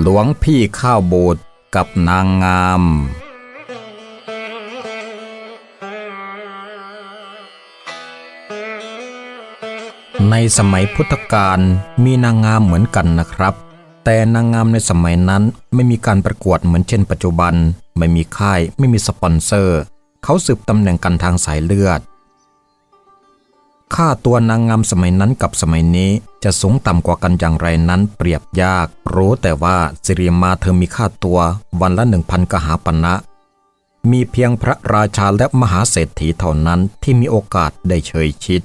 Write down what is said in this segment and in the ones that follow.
หลวงพี่ข้าวโบสถ์กับนางงาม ในสมัยพุทธกาลมีนางงามเหมือนกันนะครับ แต่นางงามในสมัยนั้นไม่มีการประกวดเหมือนเช่นปัจจุบัน ไม่มีค่าย ไม่มีสปอนเซอร์ เขาสืบตำแหน่งกันทางสายเลือด ค่าตัวนางงามสมัยนั้นกับสมัยนี้จะสูงต่ำกว่ากันอย่างไรนั้นเปรียบยาก รู้แต่ว่าสิริมาเธอมีค่าตัววันละหนึ่งพันกหาปณะมีเพียงพระราชาและมหาเศรษฐีเท่านั้นที่มีโอกาสได้เชยชิด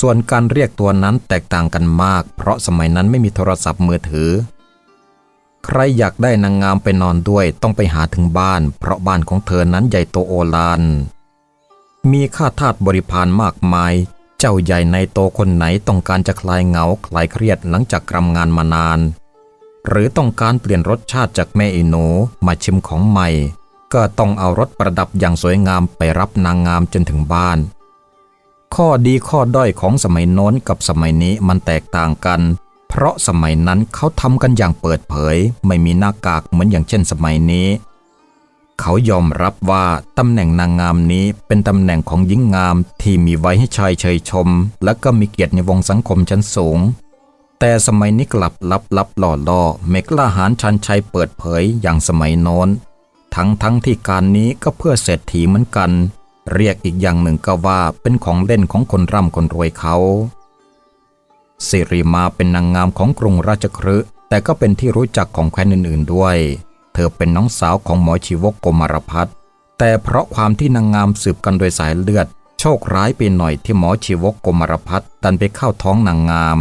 ส่วนการเรียกตัวนั้นแตกต่างกันมาก เพราะสมัยนั้นไม่มีโทรศัพท์มือถือ ใครอยากได้นางงามไปนอนด้วยต้องไปหาถึงบ้าน เพราะบ้านของเธอนั้นใหญ่โตโอฬาร มีข้าทาสบริพารมากมาย เจ้าใหญ่ในโตคนไหนต้องการจะคลายเหงาคลายเครียดหลังจากกรำงานมานาน หรือต้องการเปลี่ยนรสชาติจากแม่อีหนูมาชิมของใหม่ ก็ต้องเอารถประดับอย่างสวยงามไปรับนางงามจนถึงบ้าน ข้อดีข้อด้อยของสมัยโน้นกับสมัยนี้มันแตกต่างกัน เพราะสมัยนั้นเขาทำกันอย่างเปิดเผย ไม่มีหน้ากากเหมือนอย่างเช่นสมัยนี้ เขายอมรับว่าตำแหน่งนางงามนี้เป็นตำแหน่งของหญิงงามที่มีไว้ให้ชายเชยชม และก็มีเกียรติในวงสังคมชั้นสูง แต่สมัยนี้กลับลับลับหล่อล่อไม่กล้าหาญชันชัยเปิดเผยอย่างสมัยโน้น ทั้งทั้งที่การนี้ก็เพื่อเศรษฐีเหมือนกัน เรียกอีกอย่างหนึ่งก็ว่าเป็นของเล่นของคนร่ำคนรวยเขาสิริมาเป็นนางงามของกรุงราชคฤห์แต่ก็เป็นที่รู้จักของแคว้นอื่น ๆด้วย เธอเป็นน้องสาวของหมอชีวกโกมารพัฒน์แต่เพราะความที่นางงามสืบกันโดยสายเลือด โชคร้ายไปหน่อยที่หมอชีวกโกมารพัฒน์ดันไปเข้าท้องนางงาม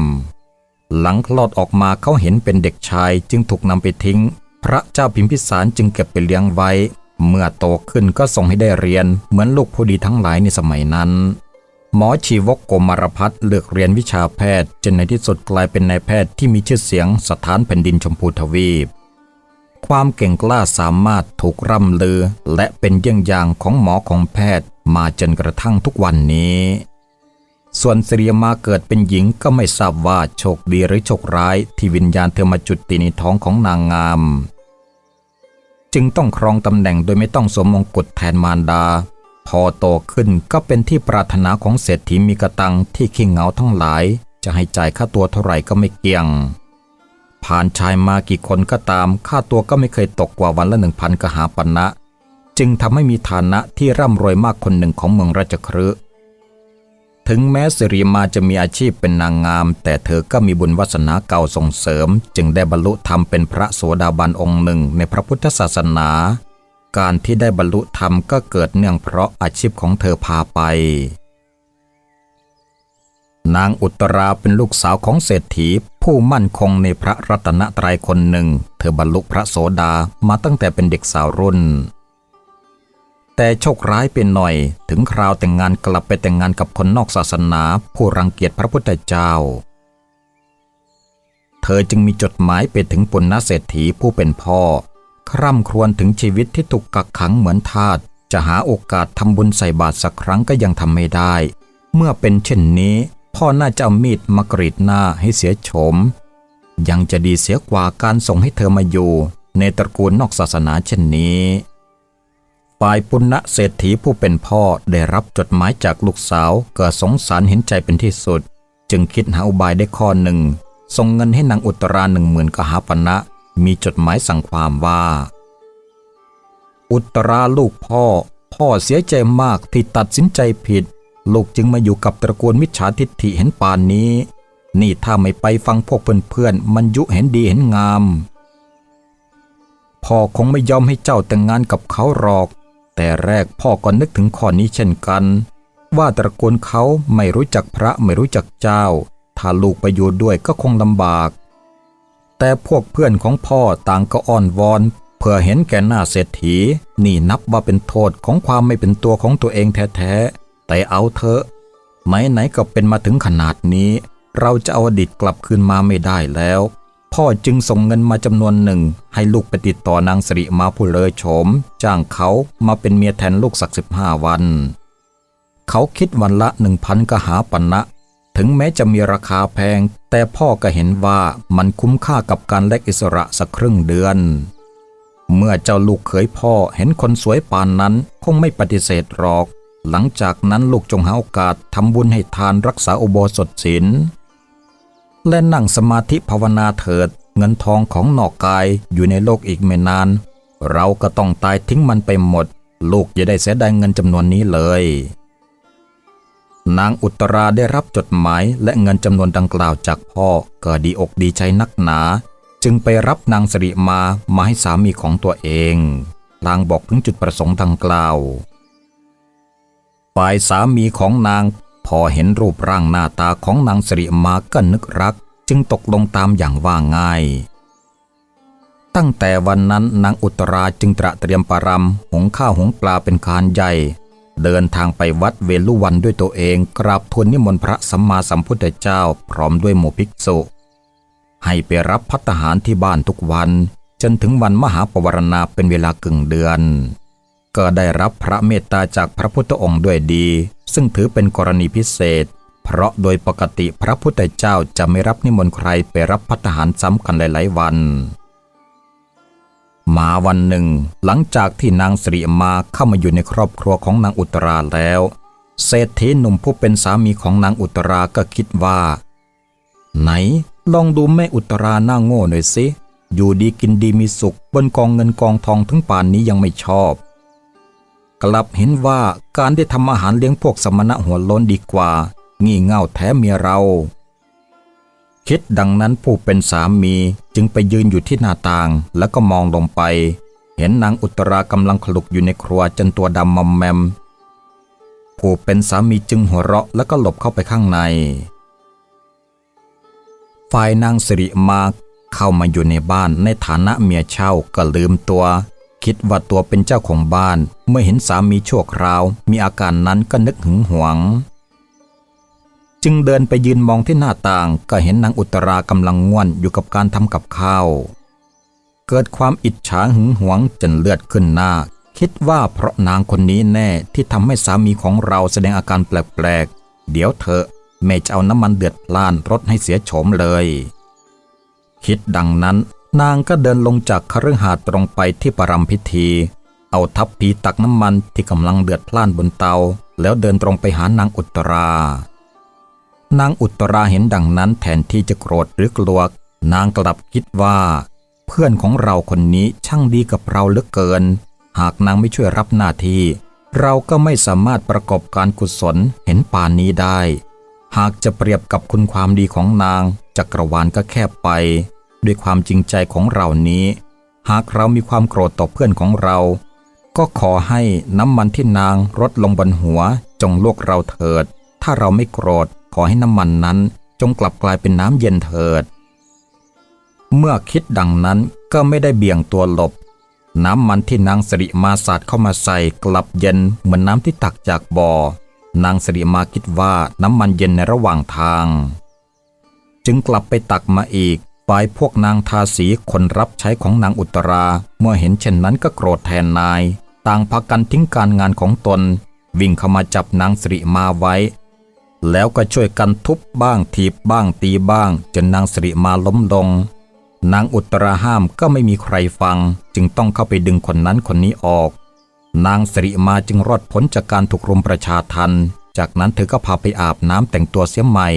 หลังคลอดออกมาเขาเห็นเป็นเด็กชายจึงถูกนำไปทิ้ง พระเจ้าพิมพิสารจึงเก็บไปเลี้ยงไว้ เมื่อโตขึ้นก็ส่งให้ได้เรียน เหมือนลูกผู้ดีทั้งหลายในสมัยนั้นหมอชีวกโกมารพัฒน์เลือกเรียนวิชาแพทย์จนในที่สุดกลายเป็นนายแพทย์ที่มีชื่อเสียงสถานแผ่นดินชมพูทวีป ความเก่งกล้าสามารถถูกร่ำลือ และเป็นเยี่ยงอย่างของหมอของแพทย์มาจนกระทั่งทุกวันนี้ ส่วนสิริมาเกิดเป็นหญิงก็ไม่ทราบว่าโชคดีหรือโชคร้ายที่วิญญาณเธอมาจุดติในท้องของนางงาม จึงต้องครองตำแหน่งโดยไม่ต้องสวมมงกุฎแทนมารดา พอโตขึ้นก็เป็นที่ปรารถนาของเศรษฐีมีกระตังที่ขี้เหงาทั้งหลาย จะให้จ่ายค่าตัวเท่าไหร่ก็ไม่เกี่ยง ผ่านชายมากี่คนก็ตาม ค่าตัวก็ไม่เคยตกกว่าวันละหนึ่งพันกหาปณะจึงทำให้มีฐานะที่ร่ำรวยมากคนหนึ่งของเมืองราชคฤห์ถึงแม้สิริมาจะมีอาชีพเป็นนางงาม แต่เธอก็มีบุญวาสนาเก่าส่งเสริม จึงได้บรรลุธรรมเป็นพระโสดาบันองค์หนึ่งในพระพุทธศาสนา การที่ได้บรรลุธรรมก็เกิดเนื่องเพราะอาชีพของเธอพาไป นางอุตราเป็นลูกสาวของเศรษฐี ผู้มั่นคงในพระรัตนตรัยคนหนึ่ง เธอบรรลุพระโสดามาตั้งแต่เป็นเด็กสาวรุ่น แต่โชคร้ายเป็นหน่อยถึงคราวแต่งงานกลับไปแต่งงานกับคนนอกศาสนา ผู้รังเกียจพระพุทธเจ้า เธอจึงมีจดหมายไปถึงปุณณเศรษฐีผู้เป็นพ่อ คร่ำครวญถึงชีวิตที่ถูกกักขังเหมือนทาสจะหาโอกาสทำบุญใส่บาตรสักครั้งก็ยังทำไม่ได้ เมื่อเป็นเช่นนี้ พ่อน่าจะเอามีดมากรีดหน้าให้เสียโฉม ยังจะดีเสียกว่าการส่งให้เธอมาอยู่ ในตระกูลนอกศาสนาเช่นนี้ฝ่ายปุณณะเศรษฐีผู้เป็นพ่อได้รับจดหมายจากลูกสาวเกิดสงสารเห็นใจเป็นที่สุด จึงคิดหาอุบายได้ข้อหนึ่งส่งเงินให้นางอุตราหนึ่งหมื่นกหาปณะมีจดหมายสั่งความว่า อุตราลูกพ่อ พ่อเสียใจมากที่ตัดสินใจผิด ลูกจึงมาอยู่กับตระกูลมิจฉาทิฏฐิเห็นป่านนี้ นี่ถ้าไม่ไปฟังพวกเพื่อนๆมันยุเห็นดีเห็นงาม พ่อคงไม่ยอมให้เจ้าแต่งงานกับเขาหรอก แต่แรกพ่อก็นึกถึงข้อนี้เช่นกัน ว่าตระกูลเขาไม่รู้จักพระไม่รู้จักเจ้า ถ้าลูกไปอยู่ด้วยก็คงลำบาก แต่พวกเพื่อนของพ่อต่างก็อ้อนวอนเพื่อเห็นแก่หน้าเศรษฐี นี่นับว่าเป็นโทษของความไม่เป็นตัวของตัวเองแท้ๆ แต่เอาเถอะไหนๆก็เป็นมาถึงขนาดนี้ เราจะเอาอดีตกลับคืนมาไม่ได้แล้ว พ่อจึงส่งเงินมาจำนวนหนึ่ง ให้ลูกไปติดต่อนางสิริมาผู้เลอโฉม จ้างเขามาเป็นเมียแทนลูกสักสิบห้าวัน เขาคิดวันละหนึ่งพันกหาปณะถึงแม้จะมีราคาแพง แต่พ่อก็เห็นว่ามันคุ้มค่ากับการแลกอิสระสักครึ่งเดือน เมื่อเจ้าลูกเขยพ่อเห็นคนสวยปานนั้นคงไม่ปฏิเสธหรอก หลังจากนั้นลูกจงหาโอกาสทำบุญให้ทานรักษาอุโบสถศีลและนั่งสมาธิภาวนาเถิด เงินทองของนอกกายอยู่ในโลกอีกไม่นาน เราก็ต้องตายทิ้งมันไปหมด ลูกอย่าได้เสียดายเงินจำนวนนี้เลย นางอุตราได้รับจดหมายและเงินจำนวนดังกล่าวจากพ่อก็ดีอกดีใจนักหนา จึงไปรับนางสริมามาให้สามีของตัวเองลางบอกถึงจุดประสงค์ดังกล่าว ฝ่ายสามีของนาง พอเห็นรูปร่างหน้าตาของนางสิริมาก็นึกรัก จึงตกลงตามอย่างว่าง่าย ตั้งแต่วันนั้นนางอุตราจึงตระเตรียมปารำหงข้าวหงปลาเป็นการใหญ่ เดินทางไปวัดเวลุวันด้วยตัวเองกราบทูลนิมนต์พระสัมมาสัมพุทธเจ้าพร้อมด้วยหมู่ภิกษุ ให้ไปรับพัตหารที่บ้านทุกวันจนถึงวันมหาปวารณาเป็นเวลากึ่งเดือน ก็ได้รับพระเมตตาจากพระพุทธองค์ด้วยดี ซึ่งถือเป็นกรณีพิเศษ เพราะโดยปกติพระพุทธเจ้าจะไม่รับนิมนต์ใครไปรับพัตหารซ้ำกันหลาย ๆ วัน มาวันหนึ่ง หลังจากที่นางสิริมาเข้ามาอยู่ในครอบครัวของนางอุตราแล้ว เศรษฐีหนุ่มผู้เป็นสามีของนางอุตราก็คิดว่า ไหน ลองดูแม่อุตราหน้าโง่หน่อยสิอยู่ดีกินดีมีสุขบนกองเงินกองทองถึงป่านนี้ยังไม่ชอบ กลับเห็นว่าการได้ทำอาหารเลี้ยงพวกสมณะหัวโล้นดีกว่า งี่เง่าแท้เมียเรา คิดดังนั้นผู้เป็นสามีจึงไปยืนอยู่ที่หน้าต่างแล้วก็มองลงไป เห็นนางอุตรากำลังขลุกอยู่ในครัวจนตัวดำมอมแมม ผู้เป็นสามีจึงหัวเราะแล้วก็หลบเข้าไปข้างใน ฝ่ายนางสิริมาเข้ามาอยู่ในบ้านในฐานะเมียเช่าก็ลืมตัว คิดว่าตัวเป็นเจ้าของบ้าน เมื่อเห็นสามีชั่วคราว มีอาการนั้นก็นึกหึงหวง จึงเดินไปยืนมองที่หน้าต่างก็เห็นนางอุตรากำลังง่วนอยู่กับการทำกับข้าว เกิดความอิจฉาหึงหวงจนเลือดขึ้นหน้า คิดว่าเพราะนางคนนี้แน่ที่ทำให้สามีของเราแสดงอาการแปลกๆ เดี๋ยวเถอแม่จะเอาน้ำมันเดือดพล่านรถให้เสียโฉมเลย คิดดังนั้น นางก็เดินลงจากคฤหาสน์ตรงไปที่ประรำพิธี เอาทัพพีตักน้ำมันที่กำลังเดือดพล่านบนเตา แล้วเดินตรงไปหานางอุตรา นางอุตราเห็นดังนั้นแทนที่จะโกรธหรือกลัว นางกลับคิดว่า เพื่อนของเราคนนี้ช่างดีกับเราเหลือเกิน หากนางไม่ช่วยรับหน้าที่ เราก็ไม่สามารถประกอบการกุศลเห็นป่านนี้ได้ หากจะเปรียบกับคุณความดีของนางจักรวาลก็แคบไป ด้วยความจริงใจของเรานี้ หากเรามีความโกรธต่อเพื่อนของเรา ก็ขอให้น้ำมันที่นางรดลงบนหัว จงลวกเราเถิด ถ้าเราไม่โกรธขอให้น้ำมันนั้น จงกลับกลายเป็นน้ำเย็นเถิด เมื่อคิดดังนั้นก็ไม่ได้เบี่ยงตัวหลบ น้ำมันที่นางสิริมาสาดเข้ามาใส่กลับเย็นเหมือนน้ำที่ตักจากบ่อนางสิริมาคิดว่าน้ำมันเย็นในระหว่างทาง จึงกลับไปตักมาอีก ฝ่ายพวกนางทาสีคนรับใช้ของนางอุตรา เมื่อเห็นเช่นนั้นก็โกรธแทนนาย ต่างพากันทิ้งการงานของตน วิ่งเข้ามาจับนางสิริมาไว้ แล้วก็ช่วยกันทุบบ้างถีบบ้างตีบ้าง จนนางสิริมาล้มลง นางอุตราห้ามก็ไม่มีใครฟัง จึงต้องเข้าไปดึงคนนั้นคนนี้ออก นางสิริมาจึงรอดพ้นจากการถูกรุมประชาทัน จากนั้นเธอก็พาไปอาบน้ำแต่งตัวเสียใหม่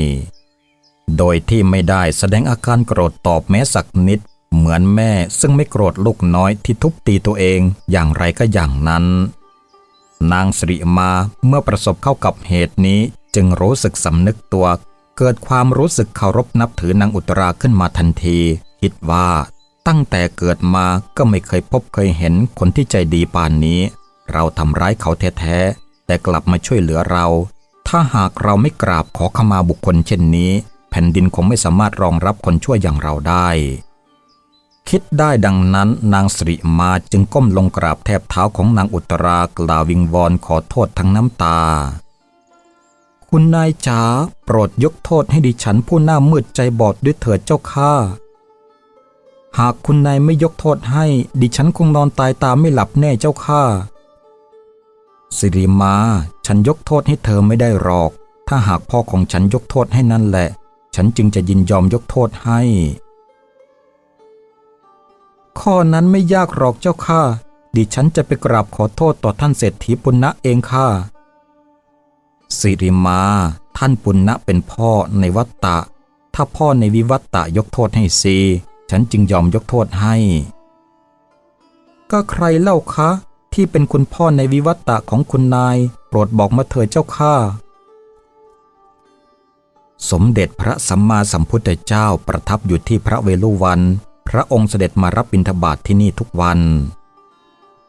โดยที่ไม่ได้แสดงอาการโกรธตอบแม้สักนิด เหมือนแม่ซึ่งไม่โกรธลูกน้อยที่ทุบตีตัวเองอย่างไรก็อย่างนั้น นางสิริมาเมื่อประสบเข้ากับเหตุนี้จึงรู้สึกสำนึกตัว เกิดความรู้สึกเคารพนับถือนางอุตราขึ้นมาทันที คิดว่าตั้งแต่เกิดมาก็ไม่เคยพบเคยเห็นคนที่ใจดีป่านนี้ เราทำร้ายเขาแท้ๆแต่กลับมาช่วยเหลือเรา ถ้าหากเราไม่กราบขอขมาบุคคลเช่นนี้ ผ่นดินคงไม่สามารถรองรับคนชั่วอย่างเราได้ คิดได้ดังนั้นนางสิริมาจึงก้มลงกราบแทบเท้าของนางอุตรากล่าววิงวอนขอโทษทั้งน้ำตา คุณนายจ๋าโปรดยกโทษให้ดิฉันผู้หน้ามืดใจบอดด้วยเถิดเจ้าข้าหากคุณนายไม่ยกโทษให้ ดิฉันคงนอนตายตามไม่หลับแน่เจ้าข้าสิริมา ฉันยกโทษให้เธอไม่ได้หรอก ถ้าหากพ่อของฉันยกโทษให้นั่นแหละ ฉันจึงจะยินยอมยกโทษให้ ข้อนั้นไม่ยากหรอกเจ้าค่ะ ดิฉันจะไปกราบขอโทษต่อท่านเศรษฐีปุณณะเองค่ะสิริมา ท่านปุณณะเป็นพ่อในวัตตะ ถ้าพ่อในวิวัตตะยกโทษให้ซีฉันจึงยอมยกโทษให้ ก็ใครเล่าคะ ที่เป็นคุณพ่อในวิวัตตะของคุณนาย โปรดบอกมาเถิดเจ้าข้า สมเด็จพระสัมมาสัมพุทธเจ้าประทับอยู่ที่พระเวฬุวัน พระองค์เสด็จมารับบิณฑบาตทที่นี่ทุกวัน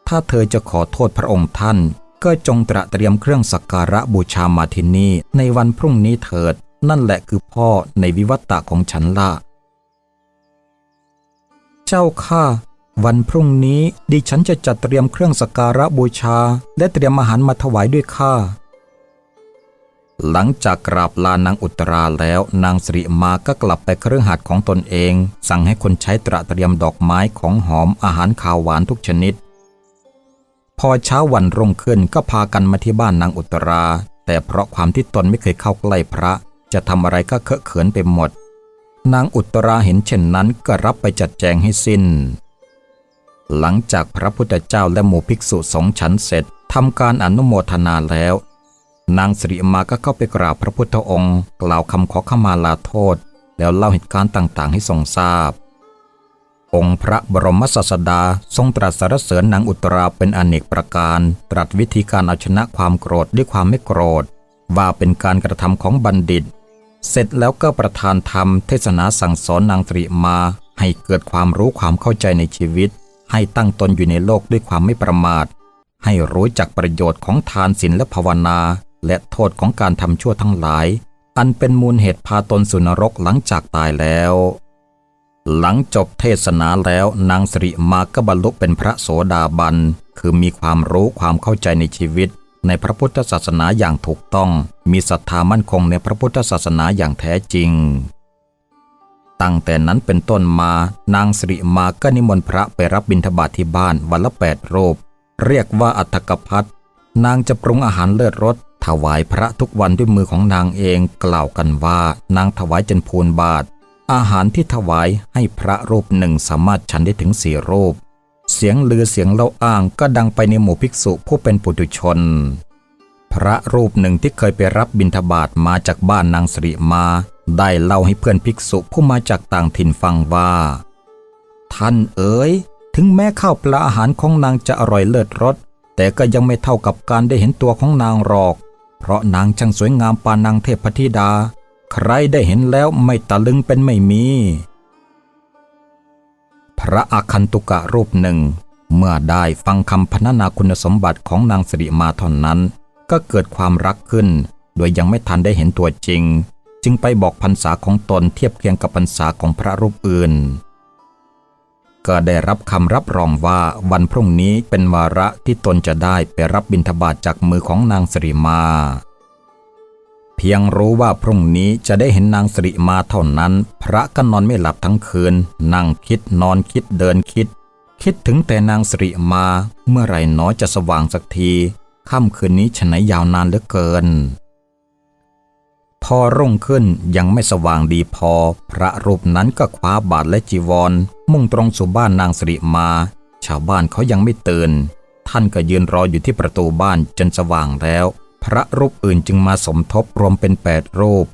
ถ้าเธอจะขอโทษพระองค์ท่าน ก็จงตระเตรียมเครื่องสักการะบูชามาที่นี่ในวันพรุ่งนี้เถิด นั่นแหละคือพ่อในวิวัตตะของฉันละเจ้าข้าวันพรุ่งนี้ดิฉันจะจัดเตรียมเครื่องสักการะบูชา และเตรียมอาหารมาถวายด้วยข้า หลังจากกราบลานางอุตราแล้วนางสิริมาก็กลับไปเครื่องหัดของตนเอง สั่งให้คนใช้ตระเตรียมดอกไม้ของหอมอาหารขาวหวานทุกชนิด พอเช้าวันรุ่งขึ้นก็พากันมาที่บ้านนางอุตรา แต่เพราะความที่ตนไม่เคยเข้าใกล้พระ จะทำอะไรก็เคอะเขินไปหมด นางอุตราเห็นเช่นนั้นก็รับไปจัดแจงให้สิ้น หลังจากพระพุทธเจ้าและหมู่ภิกษุสงฆ์ฉันเสร็จทำการอนุโมทนาแล้ว นางสิริมาก็เข้าไปกราบพระพุทธองค์ กล่าวคำขอขมาลาโทษ แล้วเล่าเหตุการณ์ต่างๆ ให้ทรงทราบ องค์พระบรมศาสดาทรงตรัสสรรเสริญนางอุตราเป็นอเนกประการ ตรัสวิธีการเอาชนะความโกรธด้วยความไม่โกรธ ว่าเป็นการกระทำของบัณฑิต เสร็จแล้วก็ประทานธรรมเทศนาสั่งสอนนางสิริมา ให้เกิดความรู้ความเข้าใจในชีวิต ให้ตั้งตนอยู่ในโลกด้วยความไม่ประมาท ให้รู้จักประโยชน์ของทานศีลและภาวนา และโทษของการทำชั่วทั้งหลาย อันเป็นมูลเหตุพาตนสู่นรกหลังจากตายแล้ว หลังจบเทศนาแล้วนางสิริมาก็บรรลุเป็นพระโสดาบัน คือมีความรู้ความเข้าใจในชีวิต ในพระพุทธศาสนาอย่างถูกต้อง มีศรัทธามั่นคงในพระพุทธศาสนาอย่างแท้จริง ตั้งแต่นั้นเป็นต้นมา นางสิริมาก็นิมนต์พระไปรับบิณฑบาตทที่บ้านวันละแปดรูป เรียกว่าอัตถกพัฒนางจะปรุงอาหารเลิศรส ถวายพระทุกวันด้วยมือของนางเองกล่าวกันว่านางถวายจนพูนบาท อาหารที่ถวายให้พระรูปหนึ่งสามารถฉันได้ถึงสี่รูป เสียงลือเสียงเล่าอ้างก็ดังไปในหมู่ภิกษุผู้เป็นปุถุชน พระรูปหนึ่งที่เคยไปรับบิณฑบาตมาจากบ้านนางสริมา ได้เล่าให้เพื่อนภิกษุผู้มาจากต่างถิ่นฟังว่า ท่านเอ๋ยถึงแม้ข้าวปลาอาหารของนางจะอร่อยเลิศรสแต่ก็ยังไม่เท่ากับการได้เห็นตัวของนางหรอก เพราะนางช่างสวยงามปานนางเทพธิดา ใครได้เห็นแล้วไม่ตะลึงเป็นไม่มี พระอาคันตุกะรูปหนึ่ง เมื่อได้ฟังคำพรรณนาคุณสมบัติของนางสิริมาท่านั้น ก็เกิดความรักขึ้น โดยยังไม่ทันได้เห็นตัวจริง จึงไปบอกพรรษาของตนเทียบเคียงกับพรรษาของพระรูปอื่น ก็ได้รับคำรับรองว่าวันพรุ่งนี้เป็นวาระที่ตนจะได้ไปรับบิณฑบาตจากมือของนางสริมา เพียงรู้ว่าพรุ่งนี้จะได้เห็นนางสริมาเท่านั้น พระก็นอนไม่หลับทั้งคืน นั่งคิดนอนคิดเดินคิด คิดถึงแต่นางสริมา เมื่อไหร่หนอจะสว่างสักทีค่ำคืนนี้ฉนยาวนานเหลือเกิน พอรุ่งขึ้นยังไม่สว่างดีพอ พระรูปนั้นก็คว้าบาทและจีวร มุ่งตรงสู่บ้านนางสิริมา ชาวบ้านเขายังไม่ตื่น ท่านก็ยืนรออยู่ที่ประตูบ้านจนสว่างแล้ว พระรูปอื่นจึงมาสมทบรวมเป็นแปดรูป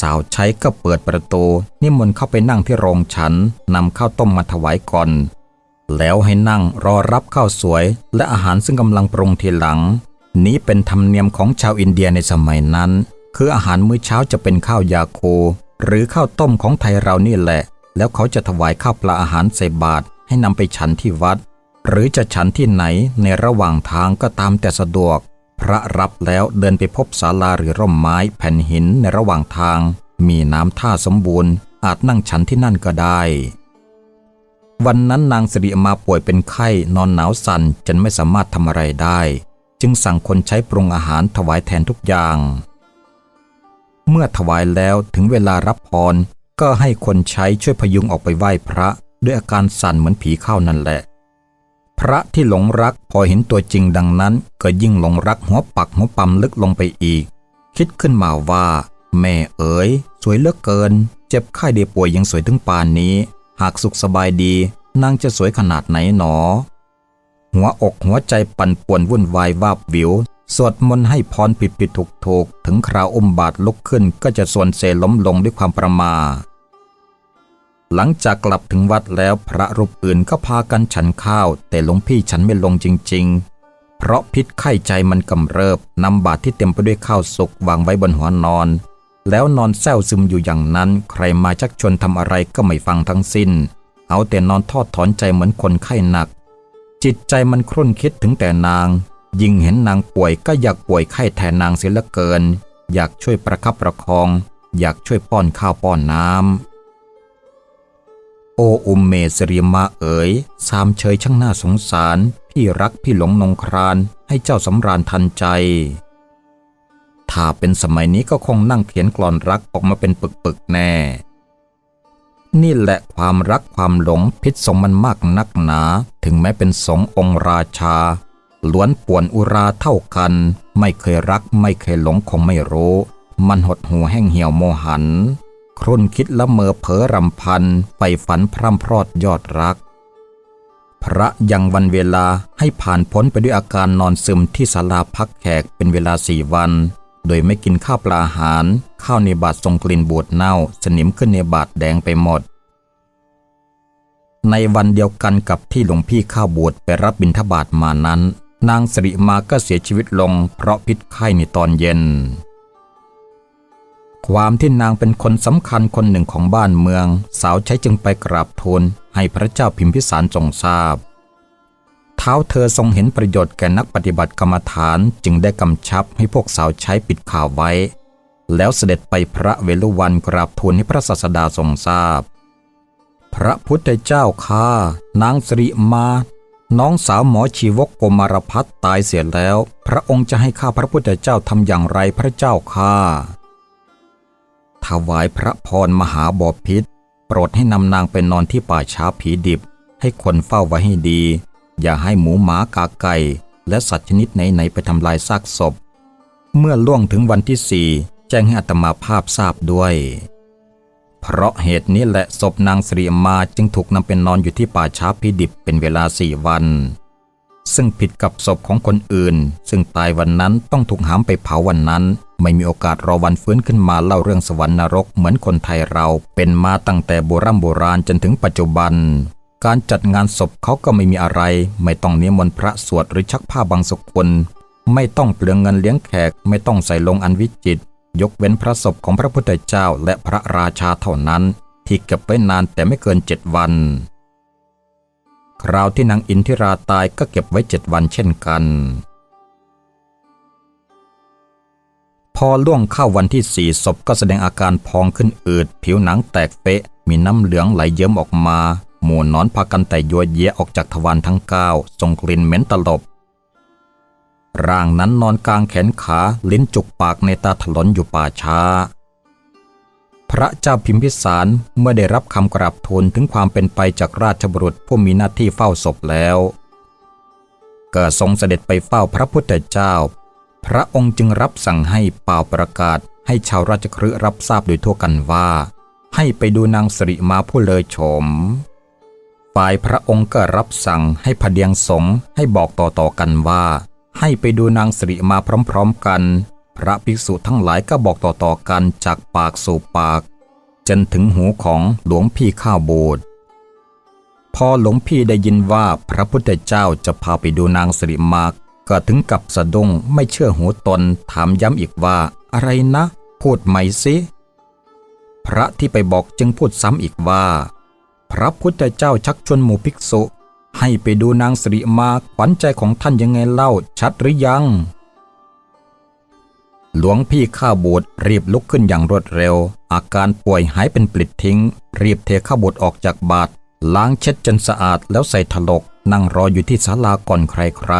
สาวใช้ก็เปิดประตู นิมนต์เข้าไปนั่งที่โรงฉันนำข้าวต้มมาถวายก่อน แล้วให้นั่งรอรับข้าวสวย และอาหารซึ่งกำลังปรุงทีหลัง นี้เป็นธรรมเนียมของชาวอินเดียในสมัยนั้น คืออาหารมื้อเช้าจะเป็นข้าวยาโค หรือข้าวต้มของไทยเรานี่แหละ แล้วเขาจะถวายข้าวปลาอาหารใส่บาตรให้นำไปฉันที่วัด หรือจะฉันที่ไหนในระหว่างทางก็ตามแต่สะดวก พระรับแล้วเดินไปพบศาลาหรือร่มไม้แผ่นหินในระหว่างทาง มีน้ำท่าสมบูรณ์ อาจนั่งฉันที่นั่นก็ได้ วันนั้นนางสิริมาป่วยเป็นไข้นอนหนาวสั่นจนไม่สามารถทำอะไรได้ จึงสั่งคนใช้ปรุงอาหารถวายแทนทุกอย่าง เมื่อถวายแล้วถึงเวลารับพร ก็ให้คนใช้ช่วยพยุงออกไปไหว้พระ ด้วยอาการสั่นเหมือนผีเข้านั่นแหละ พระที่หลงรักพอเห็นตัวจริงดังนั้น ก็ยิ่งหลงรักหัวปักหัวปั๊มลึกลงไปอีก คิดขึ้นมาว่า แม่เอ๋ย สวยเหลือเกิน เจ็บไข้ได้ป่วยยังสวยถึงปานนี้ หากสุขสบายดีนางจะสวยขนาดไหนหนอ หัวอกหัวใจปั่นป่วนวุ่นวายวาบวิว สวดมนต์ให้พรผิดผิดถูกถูกถึงคราวอมบาทลุกขึ้นก็จะส่วนเซล้มลงด้วยความประมา หลังจากกลับถึงวัดแล้วพระรูปอื่นก็พากันฉันข้าว แต่หลวงพี่ฉันไม่ลงจริง ๆ เพราะพิษไข้ใจมันกำเริบนำบาตรที่เต็มไปด้วยข้าวสุกวางไว้บนหัวนอน แล้วนอนแซวซึมอยู่อย่างนั้น ใครมาชักชวนทำอะไรก็ไม่ฟังทั้งสิ้น เอาแต่นอนทอดถอนใจเหมือนคนไข้หนัก จิตใจมันครุ่นคิดถึงแต่นาง ยิ่งเห็นนางป่วยก็อยากป่วยไข้แทนนางเสียเหลือเกิน อยากช่วยประคับประคอง อยากช่วยป้อนข้าวป้อนน้ำโออุมเมสริมาเอ๋ยสามเชยช่างน่าสงสาร พี่รักพี่หลงนงครานให้เจ้าสำราญทันใจ ถ้าเป็นสมัยนี้ก็คงนั่งเขียนกลอนรักออกมาเป็นปึกๆแน่ นี่แหละความรักความหลงพิษสงมันมากนักหนา ถึงแม้เป็นสงองค์ราชา ล้วนป่วนอุราเท่ากัน ไม่เคยรักไม่เคยหลงคงไม่รู้ มันหดหูแห้งเหี่ยวโมหัน ครุ่นคิดละเมอเผลอรำพันไปฝันพร่ำพรอดยอดรัก พระยังวันเวลาให้ผ่านพ้นไปด้วยอาการนอนซึมที่ศาลาพักแขกเป็นเวลาสี่วัน โดยไม่กินข้าวปลาอาหาร ข้าวในบาททรงกลิ่นบูดเน่า สนิมขึ้นในบาทแดงไปหมดในวันเดียวกันกับที่หลวงพี่ข้าวบวชไปรับบิณฑบาตมานั้น นางสิริมาก็เสียชีวิตลงเพราะพิษไข้ในตอนเย็น ความที่นางเป็นคนสำคัญคนหนึ่งของบ้านเมือง สาวใช้จึงไปกราบทูลให้พระเจ้าพิมพิสารทรงทราบ เท้าเธอทรงเห็นประโยชน์แก่นักปฏิบัติกรรมฐานจึงได้กำชับให้พวกสาวใช้ปิดข่าวไว้ แล้วเสด็จไปพระเวลุวันกราบทูลให้พระศาสดาทรงทราบพระพุทธเจ้าข้านางสิริมา น้องสาวหมอชีวกโกมารพัฒตายเสียแล้ว พระองค์จะให้ข้าพระพุทธเจ้าทำอย่างไรพระเจ้าข้าถวายพระพรมหาบอพิษโปรดให้นำนางไปนอนที่ป่าช้าผีดิบ ให้คนเฝ้าไว้ให้ดี อย่าให้หมูหมากาไก่ และสัตว์ชนิดไหนๆไปทำลายซากศพ เมื่อล่วงถึงวันที่สี่แจ้งให้อัตมาภาพทราบด้วย เพราะเหตุนี้แหละศพนางสรีมาจึงถูกนำเป็นนอนอยู่ที่ป่าช้าผีดิบเป็นเวลาสี่วัน ซึ่งผิดกับศพของคนอื่น ซึ่งตายวันนั้นต้องถูกหามไปเผาวันนั้น ไม่มีโอกาสรอวันฟื้นขึ้นมาเล่าเรื่องสวรรค์นรกเหมือนคนไทยเราเป็นมาตั้งแต่โบราณโบราณจนถึงปัจจุบัน การจัดงานศพเขาก็ไม่มีอะไร ไม่ต้องเนิมนต์พระสวดหรือชักผ้าบางสกุลไม่ต้องเปลืองเงินเลี้ยงแขกไม่ต้องใส่ลงอันวิจิตร ยกเว้นพระศพของพระพุทธเจ้าและพระราชาเท่านั้น ที่เก็บไว้นานแต่ไม่เกินเจ็ดวัน คราวที่นางอินทิราตายก็เก็บไว้เจ็ดวันเช่นกัน พอล่วงเข้าวันที่สี่ศพก็แสดงอาการพองขึ้นอืด ผิวหนังแตกเฟะมีน้ำเหลืองไหลเยิ้มออกมา หมู่นอนพากันแต่ยัวเยียออกจากทวารทั้งเก้าส่งกลิ่นเหม็นตลบ ร่างนั้นนอนกลางแขนขาลิ้นจุกปากในตาถลนอยู่ป่าช้า พระเจ้าพิมพิสารเมื่อได้รับคำกราบทูลถึงความเป็นไปจากราชบุรุษผู้มีหน้าที่เฝ้าศพแล้วก็ทรงเสด็จไปเฝ้าพระพุทธเจ้า พระองค์จึงรับสั่งให้เป่าประกาศให้ชาวราชคฤห์รับทราบโดยทั่วกันว่า ให้ไปดูนางสิริมาผู้เลอโฉมฝ่ายพระองค์ก็รับสั่งให้พเดียงสงให้บอกต่อๆกันว่า ให้ไปดูนางสิริมาพร้อมๆกัน พระภิกษุทั้งหลายก็บอกต่อๆกันจากปากสู่ปาก จนถึงหูของหลวงพี่ข้าวโบสพอหลวงพี่ได้ยินว่าพระพุทธเจ้าจะพาไปดูนางสิริมาก็ถึงกับสะดุ้งไม่เชื่อหูตนถามย้ำอีกว่าอะไรนะ พูดใหม่สิพระที่ไปบอกจึงพูดซ้ำอีกว่า พระพุทธเจ้าชักชวนหมู่ภิกษุ ให้ไปดูนางสิริมาขวัญใจของท่านยังไงเล่าชัดหรือยัง หลวงพี่ข้าบูดรีบลุกขึ้นอย่างรวดเร็ว อาการป่วยหายเป็นปลิดทิ้ง รีบเทข้าบูดออกจากบาตรล้างเช็ดจนสะอาดแล้วใส่ถลก นั่งรออยู่ที่ศาลาก่อนใคร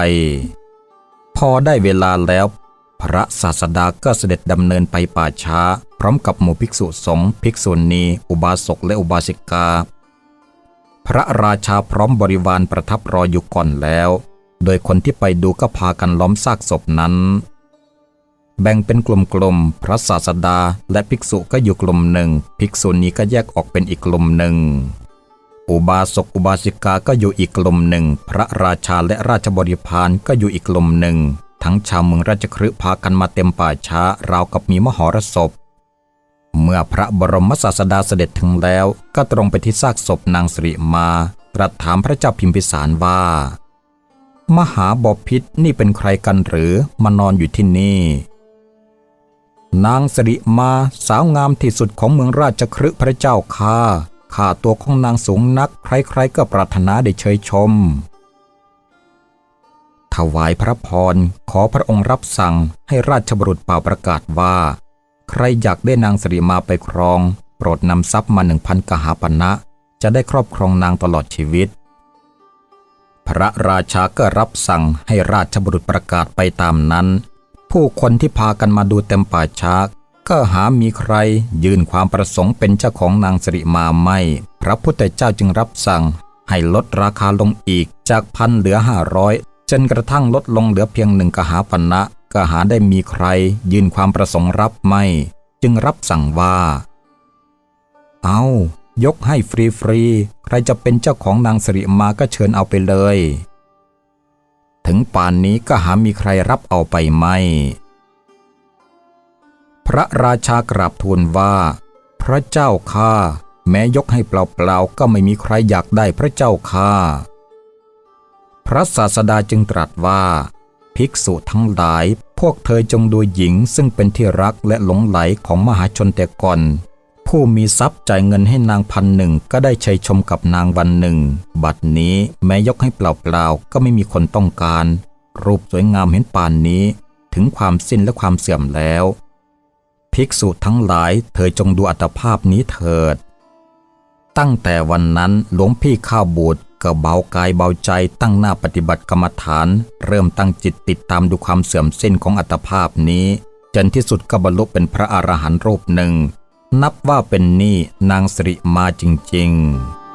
ๆ พอได้เวลาแล้ว พระศาสดาก็เสด็จดำเนินไปป่าช้า พร้อมกับหมู่ภิกษุสงฆ์ภิกษุณี อุบาสกและอุบาสิกา พระราชาพร้อมบริวารประทับรออยู่ก่อนแล้ว โดยคนที่ไปดูก็พากันล้อมซากศพนั้น แบ่งเป็นกลุ่มๆ พระศาสดาและภิกษุก็อยู่กลุ่มหนึ่ง ภิกษุณีก็แยกออกเป็นอีกกลุ่มหนึ่ง อุบาสกอุบาสิกาก็อยู่อีกกลุ่มหนึ่ง พระราชาและราชบริพารก็อยู่อีกกลุ่มหนึ่ง ทั้งชาวเมืองราชคฤห์พากันมาเต็มป่าช้าราวกับมีมหรสพ เมื่อพระบรมศาสดาเสด็จถึงแล้ว ก็ตรงไปที่ซากศพนางสิริมาตรัสถามพระเจ้าพิมพิสารว่า มหาบพิษนี่เป็นใครกันหรือมานอนอยู่ที่นี่ นางสิริมาสาวงามที่สุดของเมืองราชคฤห์พระเจ้าค่าข้าตัวของนางสูงนัก ใครๆก็ปรารถนาได้เชยชม ถวายพระพรขอพระองค์รับสั่งให้ราชบุรุษเป่าประกาศว่า ใครอยากได้นางสิริมาไปครอง โปรดนำทรัพย์มาหนึ่งพันกหาปณะจะได้ครอบครองนางตลอดชีวิต พระราชาก็รับสั่งให้ราชบุรุษประกาศไปตามนั้น ผู้คนที่พากันมาดูเต็มป่าช้าก็หามีใครยื่นความประสงค์เป็นเจ้าของนางสิริมาไม่ พระพุทธเจ้าจึงรับสั่ง ให้ลดราคาลงอีกจากพันเหลือห้าร้อยจนกระทั่งลดลงเหลือเพียงหนึ่งกหาปณะ ก็หาได้มีใครยื่นความประสงค์รับไม่ จึงรับสั่งว่า เอา ยกให้ฟรีๆ ใครจะเป็นเจ้าของนางสิริมาก็เชิญเอาไปเลย ถึงป่านนี้ก็หามีใครรับเอาไปไม่พระราชากราบทูลว่า พระเจ้าข้าแม้ยกให้เปล่าๆ ก็ไม่มีใครอยากได้พระเจ้าข้าพระศาสดาจึงตรัสว่า ภิกษุทั้งหลาย พวกเธอจงดูหญิงซึ่งเป็นที่รักและหลงไหลของมหาชนแต่ก่อน ผู้มีทรัพย์จ่ายเงินให้นางพันหนึ่งก็ได้ชัยชมกับนางวันหนึ่ง บัดนี้แม้ยกให้เปล่าๆก็ไม่มีคนต้องการ รูปสวยงามเห็นป่านนี้ ถึงความสิ้นและความเสื่อมแล้ว ภิกษุทั้งหลายเธอจงดูอัตภาพนี้เถิด ตั้งแต่วันนั้นหลวงพี่ข้าวบูด ก็เบากายเบาใจตั้งหน้าปฏิบัติกรรมฐาน เริ่มตั้งจิตติดตามดูความเสื่อมสิ้นของอัตภาพนี้ จนที่สุดก็บรรลุเป็นพระอรหันต์รูปหนึ่ง นับว่าเป็นนี่นางสิริมาจริง ๆ